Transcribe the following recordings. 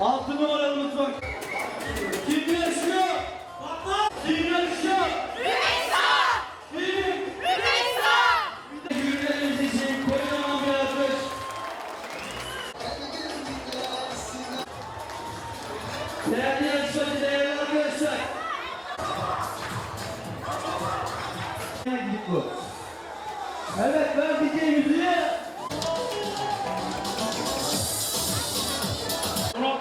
Altı numaralı mutfak. Kim yarışıyor? Patla. Kim yarışıyor? Rümeysa. Kim? Rümeysa. Güllerimiz için kocaman bir alkış. Değerli yarışmacı, değerli arkadaşlar. Bu. Evet, ben DJ müziği.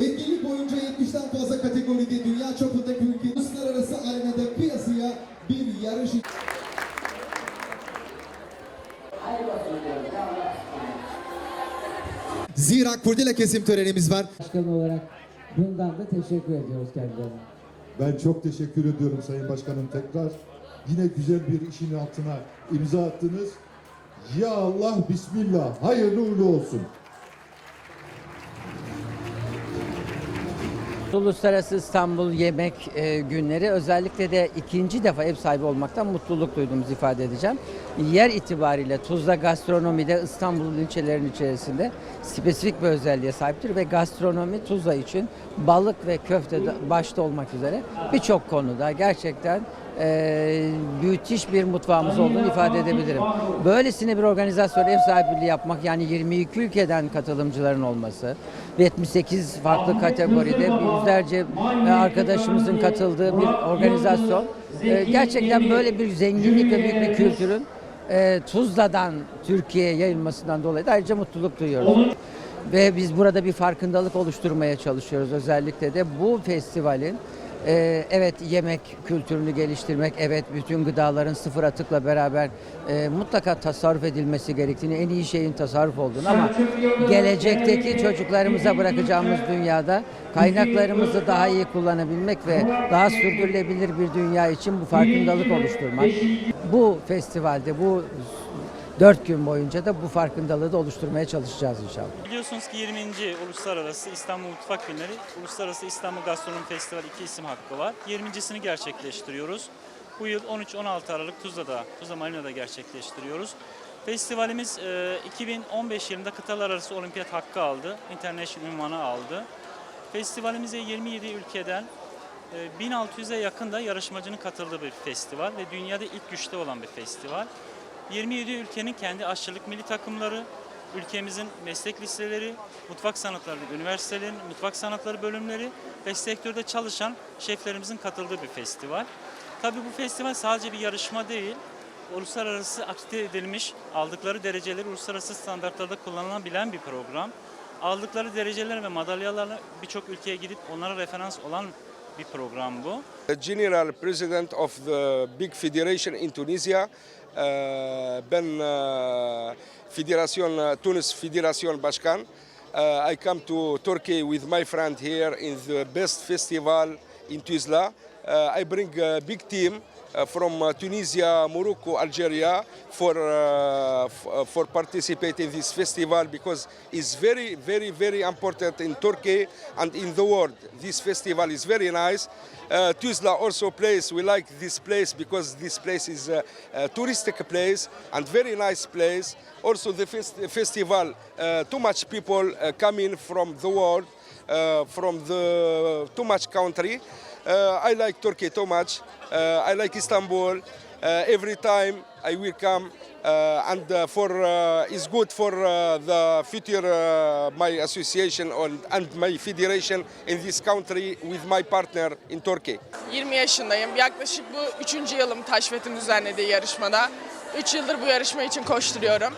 Etkinlik boyunca 70'ten fazla kategoride dünya çapındaki ülke uluslararası arenada piyasaya bir yarış Zira kurdele kesim törenimiz var. Başkan olarak bundan da teşekkür ediyoruz kendilerine. Ben çok teşekkür ediyorum Sayın Başkanım tekrar. Yine güzel bir işin altına imza attınız. Ya Allah Bismillah. Hayırlı uğurlu olsun. Uluslararası İstanbul Yemek e, Günleri özellikle de ikinci defa ev sahibi olmaktan mutluluk duyduğumuzu ifade edeceğim. Yer itibariyle Tuzla gastronomide İstanbul'un ilçelerinin içerisinde spesifik bir özelliğe sahiptir ve gastronomi Tuzla için balık ve köfte başta olmak üzere birçok konuda gerçekten e, müthiş bir mutfağımız olduğunu ifade edebilirim. Böylesine bir organizasyon ev sahipliği yapmak yani 22 ülkeden katılımcıların olması ve 78 farklı kategoride yüzlerce e, arkadaşımızın katıldığı bir organizasyon. E, gerçekten böyle bir zenginlik ve büyük bir kültürün e, Tuzla'dan Türkiye'ye yayılmasından dolayı da ayrıca mutluluk duyuyoruz. Ve biz burada bir farkındalık oluşturmaya çalışıyoruz. Özellikle de bu festivalin ee, evet yemek kültürünü geliştirmek, evet bütün gıdaların sıfır atıkla beraber e, mutlaka tasarruf edilmesi gerektiğini, en iyi şeyin tasarruf olduğunu ama gelecekteki çocuklarımıza bırakacağımız dünyada kaynaklarımızı daha iyi kullanabilmek ve daha sürdürülebilir bir dünya için bu farkındalık oluşturmak. Bu festivalde, bu dört gün boyunca da bu farkındalığı da oluşturmaya çalışacağız inşallah. Biliyorsunuz ki 20. Uluslararası İstanbul Mutfak Günleri, Uluslararası İstanbul Gastronomi Festivali iki isim hakkı var. 20.sini gerçekleştiriyoruz. Bu yıl 13-16 Aralık Tuzla'da, Tuzla Marina'da gerçekleştiriyoruz. Festivalimiz e, 2015 yılında kıtalar arası olimpiyat hakkı aldı, international ünvanı aldı. Festivalimize 27 ülkeden e, 1600'e yakın da yarışmacının katıldığı bir festival ve dünyada ilk güçte olan bir festival. 27 ülkenin kendi aşçılık milli takımları, ülkemizin meslek liseleri, mutfak sanatları üniversitelerin mutfak sanatları bölümleri ve sektörde çalışan şeflerimizin katıldığı bir festival. Tabii bu festival sadece bir yarışma değil, uluslararası akredite edilmiş, aldıkları dereceleri uluslararası standartlarda kullanılabilen bir program. Aldıkları dereceler ve madalyalarla birçok ülkeye gidip onlara referans olan bir program bu. The General President of the big federation in Tunisia, ben Federasyon uh, Tunis Federasyon Başkan. Uh, I come to Turkey with my friend here in the best festival in Tuzla. I bring a big team from uh, Tunisia, Morocco, Algeria for uh, uh, for participate in this festival because it's very very very important in Turkey and in the world. This festival is very nice. Uh, Tuzla also place we like this place because this place is a, a touristic place and very nice place. Also the fest- festival, uh, too much people uh, coming from the world, uh, from the too much country. Uh, I like Turkey too much. Uh, I like Istanbul. Uh, every time I will come, uh, and uh, for uh, it's good for uh, the future uh, my association and, and my federation in this country with my partner in Turkey. 20 yaşındayım. Yaklaşık bu üçüncü yılım Taşfet'in düzenlediği yarışmada. 3 yıldır bu yarışma için koşturuyorum.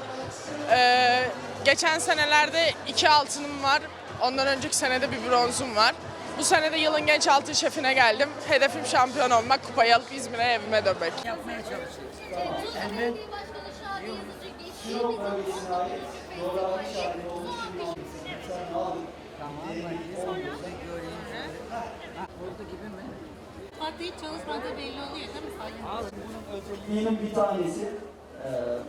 Ee, geçen senelerde iki altınım var. Ondan önceki senede bir bronzum var. Bu sene de yılın genç altın şefine geldim. Hedefim şampiyon olmak, kupayı alıp İzmir'e evime dönmek. Hiç çalışmadığı belli oluyor değil mi? Özelliğinin bir tanesi e, bu